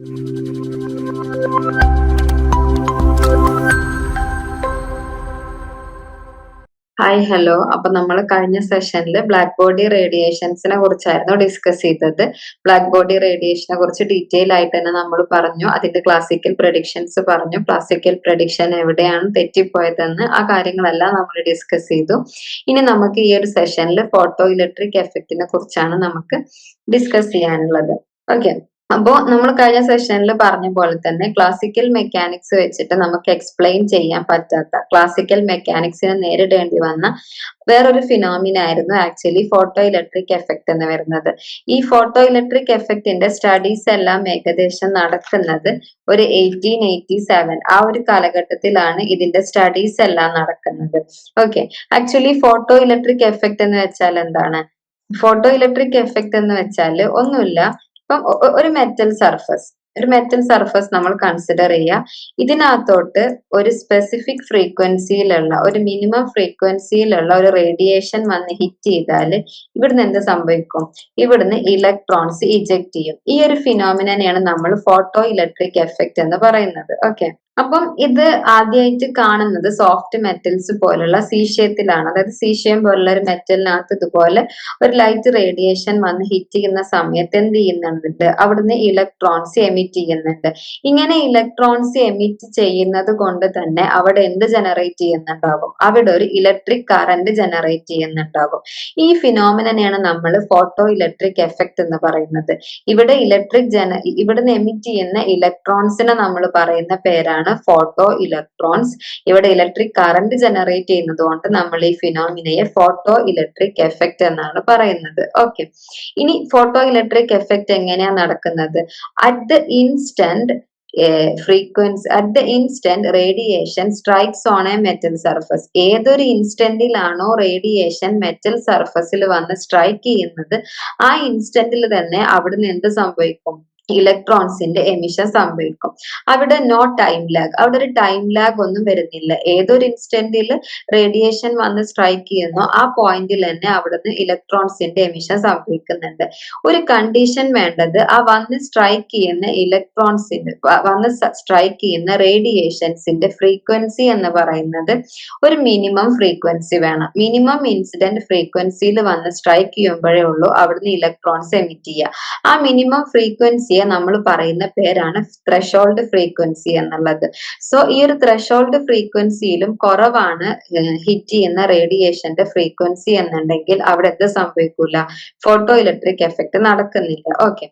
Hi hello അപ്പൊ നമ്മൾ കഴിഞ്ഞ സെഷനിൽ ബ്ലാക്ക് ബോഡി റേഡിയേഷൻസിനെ കുറിച്ചായിരുന്നു ഡിസ്കസ് ചെയ്തത്. ബ്ലാക്ക് ബോഡി റേഡിയേഷനെ കുറിച്ച് ഡീറ്റെയിൽ ആയിട്ട് തന്നെ നമ്മൾ പറഞ്ഞു. അതിന്റെ ക്ലാസിക്കൽ പ്രഡിക്ഷൻസ് പറഞ്ഞു. ക്ലാസിക്കൽ പ്രഡിക്ഷൻ എവിടെയാണ് തെറ്റിപ്പോയതെന്ന് ആ കാര്യങ്ങളെല്ലാം നമ്മൾ ഡിസ്കസ് ചെയ്തു. ഇനി നമുക്ക് ഈ ഒരു സെഷനിൽ ഫോട്ടോ ഇലക്ട്രിക് എഫക്റ്റിനെ കുറിച്ചാണ് നമുക്ക് ഡിസ്കസ് ചെയ്യാനുള്ളത്. ഓക്കെ അപ്പോ നമ്മൾ കഴിഞ്ഞ സെഷനിൽ പറഞ്ഞ പോലെ തന്നെ ക്ലാസിക്കൽ മെക്കാനിക്സ് വെച്ചിട്ട് നമുക്ക് എക്സ്പ്ലെയിൻ ചെയ്യാൻ പറ്റാത്ത ക്ലാസിക്കൽ മെക്കാനിക്സിനെ നേരിടേണ്ടി വന്ന വേറൊരു ഫിനോമിന ആയിരുന്നു ആക്ച്വലി ഫോട്ടോ ഇലക്ട്രിക് എഫക്റ്റ് എന്ന് വരുന്നത്. ഈ ഫോട്ടോ ഇലക്ട്രിക് എഫക്റ്റിന്റെ സ്റ്റഡീസ് എല്ലാം ഏകദേശം നടക്കുന്നത് ഒരു എയ്റ്റീൻ എയ്റ്റി സെവൻ ആ ഒരു കാലഘട്ടത്തിലാണ് ഇതിന്റെ സ്റ്റഡീസ് എല്ലാം നടക്കുന്നത്. Okay actually photo electric effect എന്ന് വെച്ചാൽ എന്താണ്? ഫോട്ടോ ഇലക്ട്രിക് എഫക്റ്റ് എന്ന് വെച്ചാൽ ഒന്നുമില്ല. ഇപ്പം ഒരു മെറ്റൽ സർഫസ് ഒരു മെറ്റൽ സർഫസ് നമ്മൾ കൺസിഡർ ചെയ്യുക. ഇതിനകത്തോട്ട് ഒരു സ്പെസിഫിക് ഫ്രീക്വൻസിയിലുള്ള ഒരു മിനിമം ഫ്രീക്വൻസിയിലുള്ള ഒരു റേഡിയേഷൻ വന്ന് ഹിറ്റ് ചെയ്താൽ ഇവിടുന്ന് എന്ത് സംഭവിക്കും? ഇവിടുന്ന് ഇലക്ട്രോൺസ് ഇജക്ട് ചെയ്യും. ഈ ഒരു ഫിനോമിനെയാണ് നമ്മൾ ഫോട്ടോ ഇലക്ട്രിക് എഫക്റ്റ് എന്ന് പറയുന്നത്. ഓക്കെ അപ്പം ഇത് ആദ്യമായിട്ട് കാണുന്നത് സോഫ്റ്റ് മെറ്റൽസ് പോലുള്ള സീഷ്യത്തിലാണ് അതായത് സീഷ്യം പോലുള്ള ഒരു മെറ്റലിനകത്ത് ഇതുപോലെ ഒരു ലൈറ്റ് റേഡിയേഷൻ വന്ന് ഹിറ്റ് ചെയ്യുന്ന സമയത്ത് എന്ത് ചെയ്യുന്നുണ്ട്? അവിടുന്ന് ഇലക്ട്രോൺസ് എമിറ്റ് ചെയ്യുന്നുണ്ട്. ഇങ്ങനെ ഇലക്ട്രോൺസ് എമിറ്റ് ചെയ്യുന്നത് കൊണ്ട് തന്നെ അവിടെ എന്ത് ജനറേറ്റ് ചെയ്യുന്നുണ്ടാകും? അവിടെ ഒരു ഇലക്ട്രിക് കറന്റ് ജനറേറ്റ് ചെയ്യുന്നുണ്ടാകും. ഈ ഫിനോമിനെയാണ് നമ്മൾ ഫോട്ടോ ഇലക്ട്രിക് എഫക്റ്റ് എന്ന് പറയുന്നത്. ഇവിടെ ഇലക്ട്രിക് ജന ഇവിടുന്ന് എമിറ്റ് ചെയ്യുന്ന ഇലക്ട്രോൺസിനെ നമ്മൾ പറയുന്ന പേരാണ് ഫോട്ടോ ഇലക്ട്രോൺസ് ഇവിടെ ഇലക്ട്രിക് കറന്റ് ജനറേറ്റ് ചെയ്യുന്നത് കൊണ്ട് നമ്മൾ ഈ ഫിനോമിനയെ ഫോട്ടോ ഇലക്ട്രിക് എഫക്റ്റ് എന്നാണ് പറയുന്നത്. ഓക്കെ ഇനി ഫോട്ടോ ഇലക്ട്രിക് എഫക്റ്റ് എങ്ങനെയാ നടക്കുന്നത്? At the instant frequency at the instant radiation strikes on a metal surface ഏതൊരു ഇൻസ്റ്റന്റിലാണോ റേഡിയേഷൻ മെറ്റൽ സർഫസിൽ വന്ന് സ്ട്രൈക്ക് ചെയ്യുന്നത്? ആ ഇൻസ്റ്റന്റിൽ തന്നെ അവിടുന്ന് എന്ത് സംഭവിക്കും? ഇലക്ട്രോൺസിന്റെ എമിഷൻ സംഭവിക്കും. അവിടെ നോ ടൈം ലാഗ് അവിടെ ഒരു ടൈം ലാഗ് ഒന്നും വരുന്നില്ല. ഏതൊരു ഇൻസ്റ്റന്റിൽ റേഡിയേഷൻ വന്ന് സ്ട്രൈക്ക് ചെയ്യുന്നോ ആ പോയിന്റിൽ തന്നെ അവിടുന്ന് ഇലക്ട്രോൺസിന്റെ എമിഷൻ സംഭവിക്കുന്നുണ്ട്. ഒരു കണ്ടീഷൻ വേണ്ടത് ആ വന്ന് സ്ട്രൈക്ക് ചെയ്യുന്ന ഇലക്ട്രോൺസിന്റെ വന്ന് സ്ട്രൈക്ക് ചെയ്യുന്ന റേഡിയേഷൻസിന്റെ ഫ്രീക്വൻസി എന്ന് പറയുന്നത് ഒരു മിനിമം ഫ്രീക്വൻസി വേണം. മിനിമം ഇൻസിഡന്റ് ഫ്രീക്വൻസിയിൽ വന്ന് സ്ട്രൈക്ക് ചെയ്യുമ്പോഴേ ഉള്ളൂ അവിടുന്ന് ഇലക്ട്രോൺസ് എമിറ്റ് ചെയ്യുക. ആ മിനിമം ഫ്രീക്വൻസിയെ നമ്മൾ പറയുന്ന പേരാണ് ത്രഷോൾഡ് ഫ്രീക്വൻസി എന്നുള്ളത്. സോ ഈ ഒരു ത്രഷോൾഡ് ഫ്രീക്വൻസിയിലും കുറവാണ് ഹിറ്റ് ചെയ്യുന്ന റേഡിയേഷന്റെ ഫ്രീക്വൻസി എന്നുണ്ടെങ്കിൽ അവിടെ എന്ത് സംഭവിക്കൂല? ഫോട്ടോ ഇലക്ട്രിക് എഫക്ട് നടക്കുന്നില്ല. ഓക്കെ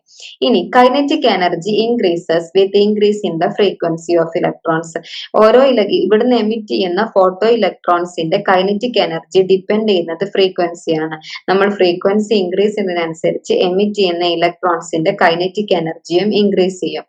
ഇനി kinetic energy increases with increase in the frequency of electrons ഓരോ ഇല ഇവിടുന്ന് എമിറ്റ് ചെയ്യുന്ന ഫോട്ടോ ഇലക്ട്രോൺസിന്റെ കൈനറ്റിക് എനർജി ഡിപ്പെൻഡ് ചെയ്യുന്നത് ഫ്രീക്വൻസിയാണ് നമ്മൾ ഫ്രീക്വൻസി ഇൻക്രീസ് ചെയ്യുന്നതിനനുസരിച്ച് എമിറ്റ് ചെയ്യുന്ന ഇലക്ട്രോൺസിന്റെ കൈനറ്റിക് എനർജിയും ഇൻക്രീസ് ചെയ്യും.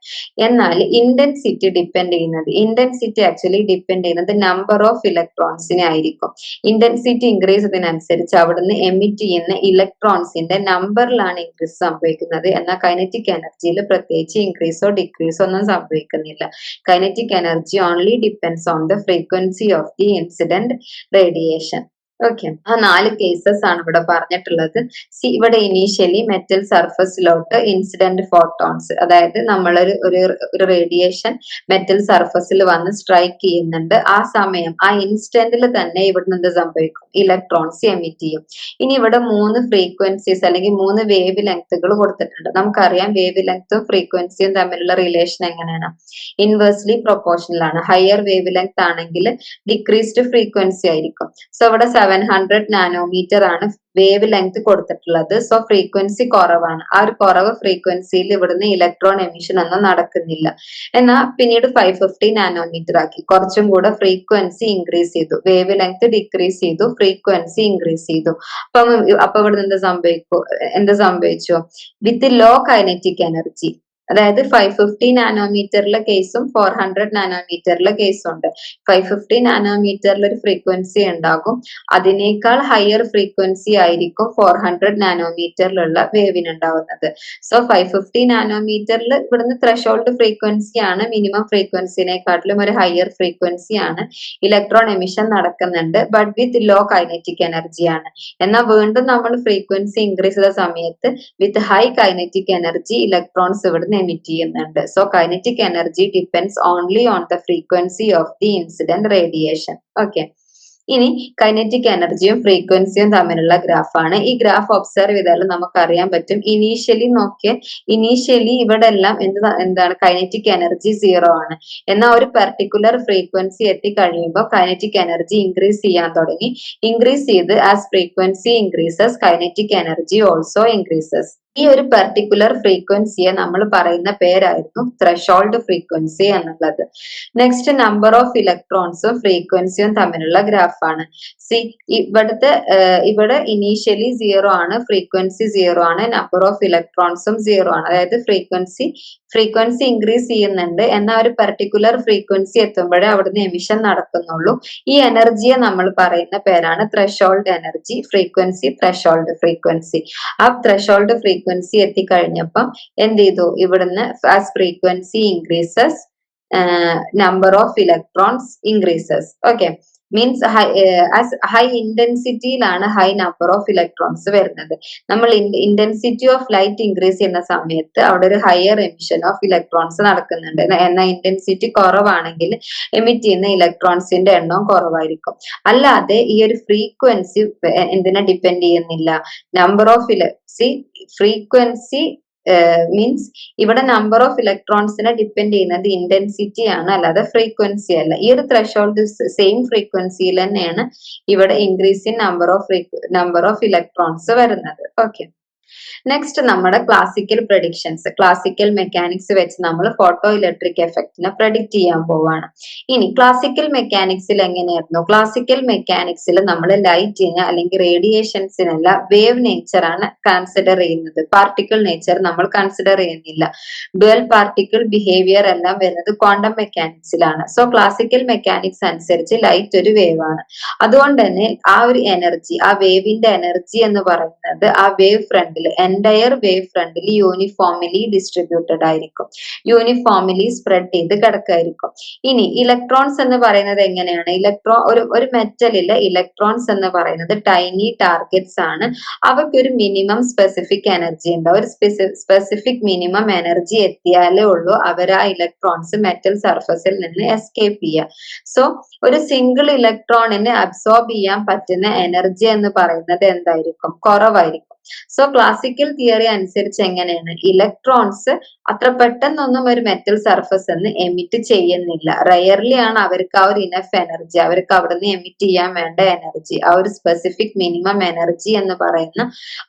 എന്നാൽ ഇന്റൻസിറ്റി ഡിപ്പെൻഡ് ചെയ്യുന്നത് ഇന്റൻസിറ്റി ആക്ച്വലി ഡിപ്പെൻഡ് ചെയ്യുന്നത് നമ്പർ ഓഫ് ഇലക്ട്രോൺസിനെ ആയിരിക്കും. ഇന്റൻസിറ്റി ഇൻക്രീസ് ചെയ്തതിനനുസരിച്ച് അവിടുന്ന് എമിറ്റ് ചെയ്യുന്ന ഇലക്ട്രോൺസിന്റെ നമ്പറിലാണ് ഇൻക്രീസ് സംഭവിക്കുന്നത്. എന്നാൽ കൈനറ്റിക് എനർജിയിൽ പ്രത്യേകിച്ച് ഇൻക്രീസോ ഡിക്രീസോ ഒന്നും സംഭവിക്കുന്നില്ല. Kinetic energy only depends on the frequency of the incident radiation okay ആ നാല് കേസസ് ആണ് ഇവിടെ പറഞ്ഞിട്ടുള്ളത്. സി ഇവിടെ ഇനീഷ്യലി മെറ്റൽ സർഫസിലോട്ട് ഇൻസിഡന്റ് ഫോട്ടോൺസ് അതായത് നമ്മളൊരു ഒരു റേഡിയേഷൻ മെറ്റൽ സർഫസിൽ വന്ന് സ്ട്രൈക്ക് ചെയ്യുന്നുണ്ട്. ആ സമയം ആ ഇൻസ്റ്റന്റിൽ തന്നെ ഇവിടുന്ന് എന്ത് സംഭവിക്കും? ഇലക്ട്രോൺസ് എമിറ്റ് ചെയ്യും. ഇനി ഇവിടെ മൂന്ന് ഫ്രീക്വൻസീസ് അല്ലെങ്കിൽ മൂന്ന് വേവ് ലെങ്ത്തുകൾ കൊടുത്തിട്ടുണ്ട്. നമുക്കറിയാം വേവ് ലെങ്ത്തും ഫ്രീക്വൻസിയും തമ്മിലുള്ള റിലേഷൻ എങ്ങനെയാണ്? ഇൻവേഴ്സ്ലി പ്രൊപ്പോർഷണൽ ആണ്. ഹയർ വേവ് ലെങ്ത് ആണെങ്കിൽ ഡിക്രീസ്ഡ് ഫ്രീക്വൻസി ആയിരിക്കും. സോ ഇവിടെ സെവൻ ഹൺഡ്രഡ് നാനോമീറ്റർ ആണ് വേവ് ലെങ്ത് കൊടുത്തിട്ടുള്ളത്. സോ ഫ്രീക്വൻസി കുറവാണ്. ആ ഒരു കുറവ് ഫ്രീക്വൻസിയിൽ ഇവിടുന്ന് ഇലക്ട്രോൺ എമിഷൻ ഒന്നും നടക്കുന്നില്ല. എന്നാൽ പിന്നീട് ഫൈവ് ഫിഫ്റ്റി നാനോമീറ്റർ ആക്കി. കുറച്ചും കൂടെ ഫ്രീക്വൻസി ഇൻക്രീസ് ചെയ്തു. വേവ് ലെങ്ത് ഡിക്രീസ് ചെയ്തു. ഫ്രീക്വൻസി ഇൻക്രീസ് ചെയ്തു. അപ്പം അപ്പൊ ഇവിടുന്ന് എന്ത് സംഭവിക്കും എന്ത് സംഭവിച്ചു? വിത്ത് ലോ കൈനറ്റിക് എനർജി അതായത് ഫൈവ് ഫിഫ്റ്റി നാനോമീറ്ററിലെ കേസും ഫോർ ഹൺഡ്രഡ് നാനോമീറ്ററിലെ കേസും ഉണ്ട്. ഫൈവ് ഫിഫ്റ്റി നാനോമീറ്ററിൽ ഒരു ഫ്രീക്വൻസി ഉണ്ടാകും. അതിനേക്കാൾ ഹയർ ഫ്രീക്വൻസി ആയിരിക്കും ഫോർ ഹൺഡ്രഡ് നാനോമീറ്ററിലുള്ള വേവിന് ഉണ്ടാവുന്നത്. സോ ഫൈവ് ഫിഫ്റ്റി നാനോമീറ്ററിൽ ഇവിടുന്ന് ത്രഷോൾഡ് ഫ്രീക്വൻസി ആണ്. മിനിമം ഫ്രീക്വൻസിനെക്കാട്ടിലും ഒരു ഹയർ ഫ്രീക്വൻസി ആണ്. ഇലക്ട്രോൺ എമിഷൻ നടക്കുന്നുണ്ട്. But with low kinetic energy ആണ്. എന്നാൽ വീണ്ടും നമ്മൾ ഫ്രീക്വൻസി ഇൻക്രീസ് ചെയ്ത സമയത്ത് with high kinetic energy electrons ഇവിടുന്ന് എമിറ്റ് ചെയ്യുന്നുണ്ട്. So kinetic energy depends only on the frequency of the incident radiation okay ഇനി കൈനറ്റിക് എനർജിയും ഫ്രീക്വൻസിയും തമ്മിലുള്ള ഗ്രാഫാണ് ഈ ഗ്രാഫ് ഒബ്സർവ് ചെയ്താൽ നമുക്ക് അറിയാൻ പറ്റും. ഇനീഷ്യലി നോക്കിയ ഇനീഷ്യലി ഇവിടെ എല്ലാം എന്ത് എന്താണ്? കൈനറ്റിക് എനർജി സീറോ ആണ്. എന്നാൽ ഒരു പെർട്ടിക്കുലർ ഫ്രീക്വൻസി എത്തിക്കഴിയുമ്പോൾ കൈനറ്റിക് എനർജി ഇൻക്രീസ് ചെയ്യാൻ തുടങ്ങി. ഇൻക്രീസ് ചെയ്ത് as frequency increases kinetic energy also increases ഈ ഒരു പെർട്ടിക്കുലർ ഫ്രീക്വൻസിയെ നമ്മൾ പറയുന്ന പേരായിരുന്നു ത്രഷോൾഡ് ഫ്രീക്വൻസി എന്നുള്ളത്. നെക്സ്റ്റ് നമ്പർ ഓഫ് ഇലക്ട്രോൺസും ഫ്രീക്വൻസിയും തമ്മിലുള്ള ഗ്രാഫാണ് സി ഇവിടുത്തെ ഇവിടെ ഇനീഷ്യലി സീറോ ആണ് ഫ്രീക്വൻസി സീറോ ആണ് നമ്പർ ഓഫ് ഇലക്ട്രോൺസും സീറോ ആണ്. അതായത് ഫ്രീക്വൻസി ഫ്രീക്വൻസി ഇൻക്രീസ് ചെയ്യുന്നുണ്ട്. എന്നാൽ ഒരു പെർട്ടിക്കുലർ ഫ്രീക്വൻസി എത്തുമ്പോഴേ അവിടുന്ന് എമിഷൻ നടക്കുന്നുള്ളൂ. ഈ എനർജിയെ നമ്മൾ പറയുന്ന പേരാണ് threshold energy frequency threshold frequency ആ ത്രഷോൾഡ് ഫ്രീക്വൻസി എത്തിക്കഴിഞ്ഞപ്പം എന്ത് ചെയ്തു ഇവിടുന്ന് as frequency increases number of electrons increases okay means high high ഇന്റൻസിറ്റിയിലാണ് high number of electrons വരുന്നത്. നമ്മൾ ഇന്റൻസിറ്റി ഓഫ് ലൈറ്റ് ഇൻക്രീസ് ചെയ്യുന്ന സമയത്ത് അവിടെ ഒരു ഹയർ എമിഷൻ ഓഫ് ഇലക്ട്രോൺസ് നടക്കുന്നുണ്ട്. എന്നാൽ ഇന്റൻസിറ്റി കുറവാണെങ്കിൽ എമിറ്റ് ചെയ്യുന്ന ഇലക്ട്രോൺസിന്റെ എണ്ണം കുറവായിരിക്കും. അല്ലാതെ ഈ ഒരു ഫ്രീക്വൻസി എന്തിനെ ഡിപ്പെൻഡ് ചെയ്യുന്നില്ല. നമ്പർ ഓഫ് ഇല ഫ്രീക്വൻസി മീൻസ് ഇവിടെ നമ്പർ ഓഫ് ഇലക്ട്രോൺസിനെ ഡിപ്പെൻഡ് ചെയ്യുന്നത് ഇന്റൻസിറ്റി ആണ് അല്ലാതെ ഫ്രീക്വൻസി അല്ല. ഈ ഒരു ത്രഷോൾഡ് സെയിം ഫ്രീക്വൻസിയിൽ തന്നെയാണ് ഇവിടെ increase in number of number of electrons വരുന്നത്. ഓക്കെ നെക്സ്റ്റ് നമ്മുടെ ക്ലാസിക്കൽ പ്രഡിക്ഷൻസ് ക്ലാസിക്കൽ മെക്കാനിക്സ് വെച്ച് നമ്മൾ ഫോട്ടോ ഇലക്ട്രിക് എഫക്റ്റിനെ പ്രഡിക്റ്റ് ചെയ്യാൻ പോവാണ്. ഇനി ക്ലാസിക്കൽ മെക്കാനിക്സിൽ എങ്ങനെയായിരുന്നു? ക്ലാസിക്കൽ മെക്കാനിക്സിൽ നമ്മൾ ലൈറ്റിന് അല്ലെങ്കിൽ റേഡിയേഷൻസിനല്ല വേവ് നേച്ചർ ആണ് കൺസിഡർ ചെയ്യുന്നത്. പാർട്ടിക്കിൾ നേച്ചർ നമ്മൾ കൺസിഡർ ചെയ്യുന്നില്ല. ഡുവൽ പാർട്ടിക്കിൾ ബിഹേവിയർ എല്ലാം വരുന്നത് ക്വാണ്ടം മെക്കാനിക്സിലാണ് സോ ക്ലാസിക്കൽ മെക്കാനിക്സ് അനുസരിച്ച് ലൈറ്റ് ഒരു വേവ് ആണ്. അതുകൊണ്ട് തന്നെ ആ ഒരു എനർജി ആ വേവിന്റെ എനർജി എന്ന് പറയുന്നത് ആ വേവ് ഫ്രണ്ടിൽ എന്റയർ വേവ് ഫ്രണ്ടിൽ യൂണിഫോമിലി ഡിസ്ട്രിബ്യൂട്ടഡ് ആയിരിക്കും. യൂണിഫോമിലി സ്പ്രെഡ് ചെയ്ത് കിടക്കായിരിക്കും. ഇനി ഇലക്ട്രോൺസ് എന്ന് പറയുന്നത് എങ്ങനെയാണ്? ഇലക്ട്രോ ഒരു ഒരു മെറ്റലിലെ ഇലക്ട്രോൺസ് എന്ന് പറയുന്നത് ടൈനി ടാർഗറ്റ്സ് ആണ്. അവയ്ക്ക് ഒരു മിനിമം സ്പെസിഫിക് എനർജി ഉണ്ട്. ഒരു സ്പെസിഫിക് മിനിമം എനർജി എത്തിയാലേ ഉള്ളൂ അവർ ആ ഇലക്ട്രോൺസ് മെറ്റൽ സർഫസിൽ നിന്ന് എസ്കേപ്പ് ചെയ്യുക സോ ഒരു സിംഗിൾ ഇലക്ട്രോണിന് അബ്സോർബ് ചെയ്യാൻ പറ്റുന്ന എനർജി എന്ന് പറയുന്നത് എന്തായിരിക്കും? കുറവായിരിക്കും. സോ ക്ലാസിക്കൽ തിയറി അനുസരിച്ച് എങ്ങനെയാണ്? ഇലക്ട്രോൺസ് അത്ര പെട്ടെന്നൊന്നും ഒരു മെറ്റൽ സർഫസ് എന്ന് എമിറ്റ് ചെയ്യുന്നില്ല. റയർലി ആണ് അവർക്ക് ആ ഒരു ഇനഫ് എനർജി അവർക്ക് അവിടുന്ന് എമിറ്റ് ചെയ്യാൻ വേണ്ട എനർജി ആ ഒരു സ്പെസിഫിക് മിനിമം എനർജി എന്ന് പറയുന്ന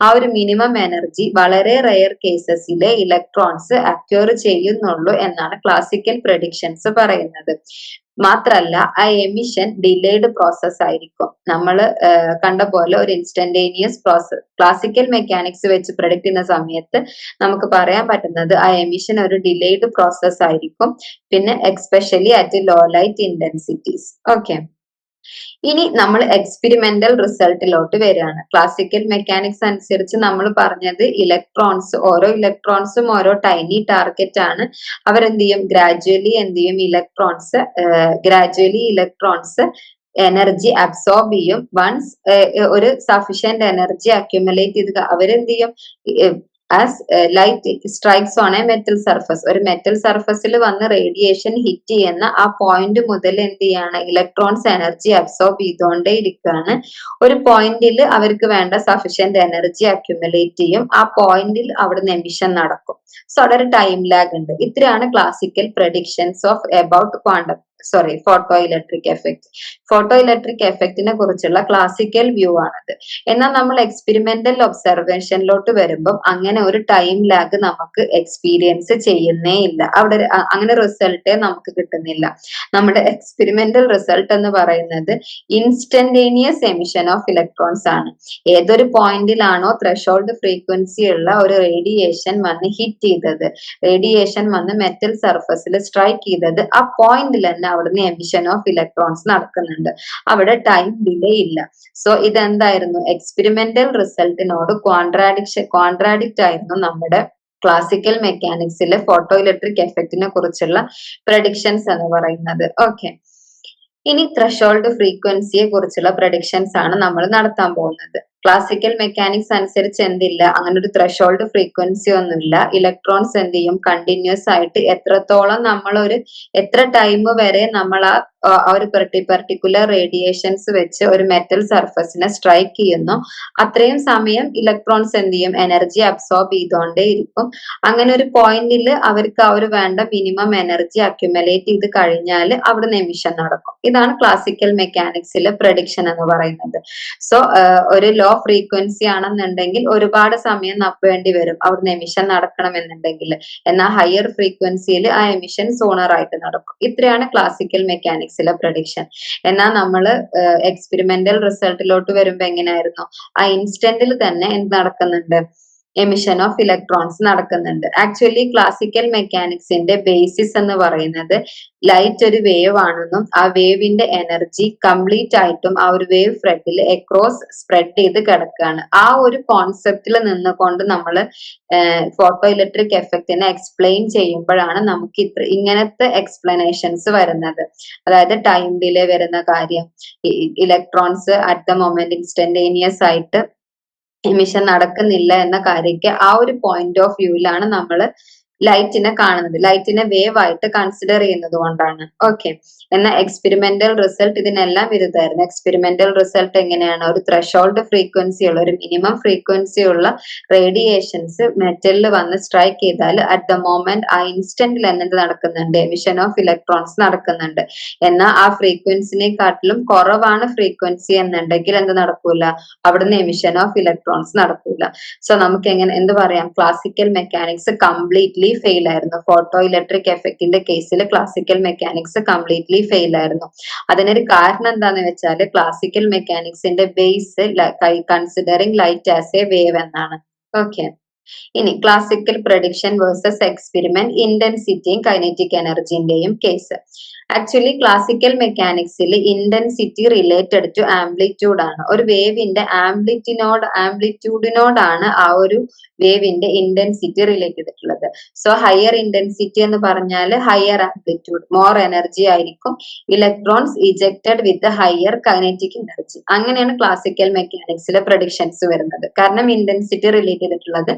ആ ഒരു മിനിമം എനർജി വളരെ റയർ കേസസിലെ ഇലക്ട്രോൺസ് അക്യൂർ ചെയ്യുന്നുള്ളൂ എന്നാണ് ക്ലാസിക്കൽ പ്രഡിക്ഷൻസ് പറയുന്നത്. മാത്രല്ല ആ എമിഷൻ ഡിലേഡ് പ്രോസസ് ആയിരിക്കും. നമ്മൾ കണ്ട പോലെ ഒരു ഇൻസ്റ്റന്റേനിയസ് പ്രോസസ് ക്ലാസിക്കൽ മെക്കാനിക്സ് വെച്ച് പ്രൊഡിക്ട് ചെയ്യുന്ന സമയത്ത് നമുക്ക് പറയാൻ പറ്റുന്നത് ആ എമിഷൻ ഒരു ഡിലേഡ് പ്രോസസ് ആയിരിക്കും. പിന്നെ especially at low light intensities okay ഇനി നമ്മൾ എക്സ്പെരിമെന്റൽ റിസൾട്ടിലോട്ട് വരികയാണ്. ക്ലാസിക്കൽ മെക്കാനിക്സ് അനുസരിച്ച് നമ്മൾ പറഞ്ഞത് ഇലക്ട്രോൺസ് ഓരോ ഇലക്ട്രോൺസും ഓരോ ടൈനി ടാർഗറ്റ് ആണ്. അവരെന്ത് ചെയ്യും ഗ്രാജുവലി എന്ത് ചെയ്യും electrons gradually electrons energy absorb ചെയ്യും വൺസ് ഒരു സഫിഷ്യന്റ് എനർജി അക്യുമുലേറ്റ് ചെയ്ത് അവരെന്ത് ചെയ്യും as light strikes on a metal surface ഒരു മെറ്റൽ സർഫസിൽ വന്ന് റേഡിയേഷൻ ഹിറ്റ് ചെയ്യുന്ന ആ പോയിന്റ് മുതൽ എന്ത് ചെയ്യാണ്? ഇലക്ട്രോൺസ് എനർജി അബ്സോർബ് ചെയ്തുകൊണ്ടേ ഇരിക്കുകയാണ് ഒരു പോയിന്റിൽ അവർക്ക് വേണ്ട സഫിഷ്യന്റ് എനർജി അക്യുമുലേറ്റ് ചെയ്യും. ആ പോയിന്റിൽ അവിടുന്ന് എമിഷൻ നടക്കും. സോ അവിടെ ഒരു ടൈം ലാഗ് ഉണ്ട്. ഇത്രയാണ് classical predictions of about quantum sorry photoelectric effect photoelectric എഫക്റ്റിനെ കുറിച്ചുള്ള ക്ലാസിക്കൽ വ്യൂ ആണത്. എന്നാൽ നമ്മൾ എക്സ്പെരിമെന്റൽ ഒബ്സർവേഷനിലോട്ട് വരുമ്പം അങ്ങനെ ഒരു ടൈം ലാഗ് നമുക്ക് എക്സ്പീരിയൻസ് ചെയ്യുന്നേ ഇല്ല. അവിടെ അങ്ങനെ റിസൾട്ടേ നമുക്ക് കിട്ടുന്നില്ല. നമ്മുടെ എക്സ്പെരിമെന്റൽ റിസൾട്ട് എന്ന് പറയുന്നത് ഇൻസ്റ്റന്റേനിയസ് എമിഷൻ ഓഫ് ഇലക്ട്രോൺസ് ആണ്. ഏതൊരു പോയിന്റിലാണോ ത്രഷോൾഡ് ഫ്രീക്വൻസി ഉള്ള ഒരു റേഡിയേഷൻ വന്ന് ഹിറ്റ് ചെയ്തത്. റേഡിയേഷൻ വന്ന് മെറ്റൽ സർഫസിൽ സ്ട്രൈക്ക് ചെയ്തത്. ആ പോയിന്റിൽ തന്നെ അവിടുന്ന് എമിഷൻ ഓഫ് ഇലക്ട്രോൺസ് നടക്കുന്നുണ്ട്. അവിടെ ടൈം ഡിലേ ഇല്ല. സോ ഇതെന്തായിരുന്നു? എക്സ്പെരിമെന്റൽ റിസൾട്ടിനോട് കോൺട്രാഡിക്ഷൻ കോൺട്രാഡിക്റ്റ് ആയിരുന്നു നമ്മുടെ ക്ലാസിക്കൽ മെക്കാനിക്സിലെ ഫോട്ടോ ഇലക്ട്രിക് എഫക്റ്റിനെ കുറിച്ചുള്ള പ്രഡിക്ഷൻസ് എന്ന് പറയുന്നത്. ഓക്കെ ഇനി ത്രഷോൾഡ് ഫ്രീക്വൻസിയെ കുറിച്ചുള്ള പ്രഡിക്ഷൻസ് ആണ് നമ്മൾ നടത്താൻ പോകുന്നത്. ക്ലാസിക്കൽ മെക്കാനിക്സ് അനുസരിച്ച് എന്തില്ല അങ്ങനെ ഒരു ത്രഷോൾഡ് ഫ്രീക്വൻസി ഒന്നുമില്ല. ഇലക്ട്രോൺസ് എന്ത് ചെയ്യും? കണ്ടിന്യൂസ് ആയിട്ട് എത്രത്തോളം നമ്മൾ ഒരു എത്ര ടൈം വരെ നമ്മൾ ആ ആ ഒരു പെർട്ടിക്കുലർ റേഡിയേഷൻസ് വെച്ച് ഒരു മെറ്റൽ സർഫസിനെ സ്ട്രൈക്ക് ചെയ്യുന്നു. അത്രയും സമയം ഇലക്ട്രോൺസ് എന്ത് ചെയ്യും? എനർജി അബ്സോർബ് ചെയ്തുകൊണ്ടേ ഇരിക്കും. അങ്ങനെ ഒരു പോയിന്റിൽ അവർക്ക് ഒരു വേണ്ട മിനിമം എനർജി അക്യുമുലേറ്റ് ചെയ്ത് കഴിഞ്ഞാൽ അവിടുന്ന് എമിഷൻ നടക്കും. ഇതാണ് ക്ലാസിക്കൽ മെക്കാനിക്സിലെ പ്രഡിക്ഷൻ എന്ന് പറയുന്നത്. സോ ഒരു ലോ ഫ്രീക്വൻസി ആണെന്നുണ്ടെങ്കിൽ ഒരുപാട് സമയം നപ്പേണ്ടി വരും അവിടുന്ന് എമിഷൻ നടക്കണമെന്നുണ്ടെങ്കിൽ. എന്നാൽ ഹയർ ഫ്രീക്വൻസിയിൽ ആ എമിഷൻ സോണർ ആയിട്ട് നടക്കും. ഇത്രയാണ് ക്ലാസിക്കൽ മെക്കാനിക്സിലെ പ്രഡിക്ഷൻ എന്നാൽ നമ്മൾ എക്സ്പെരിമെന്റൽ റിസൾട്ടിലോട്ട് വരുമ്പോ എങ്ങനെയായിരുന്നു? ആ ഇൻസ്റ്റന്റിൽ തന്നെ എന്ത് നടക്കുന്നുണ്ട്? എമിഷൻ ഓഫ് ഇലക്ട്രോൺസ് നടക്കുന്നുണ്ട്. ആക്ച്വലി ക്ലാസിക്കൽ മെക്കാനിക്സിന്റെ ബേസിസ് എന്ന് പറയുന്നത് ലൈറ്റ് ഒരു വേവ് ആണെന്നും ആ വേവിന്റെ എനർജി കംപ്ലീറ്റ് ആയിട്ടും ആ ഒരു വേവ് ഫ്രണ്ടിൽ എക്രോസ് സ്പ്രെഡ് ചെയ്ത് കിടക്കുകയാണ്. ആ ഒരു കോൺസെപ്റ്റിൽ നിന്നുകൊണ്ട് നമ്മൾ ഫോട്ടോ ഇലക്ട്രിക് എഫക്റ്റിനെ എക്സ്പ്ലെയിൻ ചെയ്യുമ്പോഴാണ് നമുക്ക് ഇത്ര ഇങ്ങനത്തെ എക്സ്പ്ലനേഷൻസ് വരുന്നത്. അതായത് ടൈം ഡിലേ വരുന്ന കാര്യം. Electrons at the moment instantaneous ആയിട്ട് എമിഷൻ നടക്കുന്നില്ല എന്ന കാര്യക്ക് ആ ഒരു പോയിന്റ് ഓഫ് വ്യൂവിലാണ് നമ്മൾ ലൈറ്റിനെ കാണുന്നത്. ലൈറ്റിനെ വേവ് ആയിട്ട് കൺസിഡർ ചെയ്യുന്നത് കൊണ്ടാണ്. ഓക്കെ എന്നാൽ എക്സ്പെരിമെന്റൽ റിസൾട്ട് ഇതിനെല്ലാം വിരുദ്ധമായിരുന്നു എക്സ്പെരിമെന്റൽ റിസൾട്ട് എങ്ങനെയാണ്? ഒരു ത്രഷോൾഡ് ഫ്രീക്വൻസി ഉള്ള ഒരു മിനിമം ഫ്രീക്വൻസി ഉള്ള റേഡിയേഷൻസ് മെറ്റലിൽ വന്ന് സ്ട്രൈക്ക് ചെയ്താൽ അറ്റ് ദ മോമെന്റ് ആ ഇൻസ്റ്റന്റിൽ എന്നത് നടക്കുന്നുണ്ട്. എമിഷൻ ഓഫ് ഇലക്ട്രോൺസ് നടക്കുന്നുണ്ട്. എന്നാൽ ആ ഫ്രീക്വൻസിനെക്കാട്ടിലും കുറവാണ് ഫ്രീക്വൻസി എന്നുണ്ടെങ്കിൽ എന്ത് നടക്കൂല? അവിടുന്ന് എമിഷൻ ഓഫ് ഇലക്ട്രോൺസ് നടക്കൂല. സോ നമുക്ക് എങ്ങനെ എന്ത് പറയാം? ക്ലാസിക്കൽ മെക്കാനിക്സ് കംപ്ലീറ്റ്ലി ഫെയിൽ ആയിരുന്നു. ഫോട്ടോ ഇലക്ട്രിക് എഫക്റ്റിന്റെ കേസിൽ ക്ലാസിക്കൽ മെക്കാനിക്സ് കംപ്ലീറ്റ്ലി ഫെയിൽ ആയിരുന്നു. അതിനൊരു കാരണം എന്താന്ന് വെച്ചാൽ ക്ലാസിക്കൽ മെക്കാനിക്സിന്റെ base considering light as a wave എന്നാണ്. ഓക്കെ ഇനി ക്ലാസിക്കൽ പ്രഡിക്ഷൻ വേഴ്സസ് എക്സ്പെരിമെന്റ് ഇന്റൻസിറ്റിയും കൈനറ്റിക് എനർജിന്റെയും കേസ് ആക്ച്വലി ക്ലാസിക്കൽ മെക്കാനിക്സിൽ ഇന്റൻസിറ്റി റിലേറ്റഡ് ടു ആംപ്ലിറ്റ്യൂഡ് ആണ്. ഒരു വേവിന്റെ ആംപ്ലിറ്റിനോട് ആംപ്ലിറ്റ്യൂഡിനോടാണ് ആ ഒരു വേവിന്റെ ഇന്റൻസിറ്റി റിലേറ്റ് ചെയ്തിട്ടുള്ളത് സോ ഹയർ ഇന്റൻസിറ്റി എന്ന് പറഞ്ഞാൽ ഹയർ ആംപ്ലിറ്റ്യൂഡ് മോർ എനർജി ആയിരിക്കും. Electrons ejected with higher kinetic energy അങ്ങനെയാണ് ക്ലാസിക്കൽ മെക്കാനിക്സിലെ പ്രഡിക്ഷൻസ് വരുന്നത്. കാരണം ഇന്റൻസിറ്റി റിലേറ്റ് ചെയ്തിട്ടുള്ളത്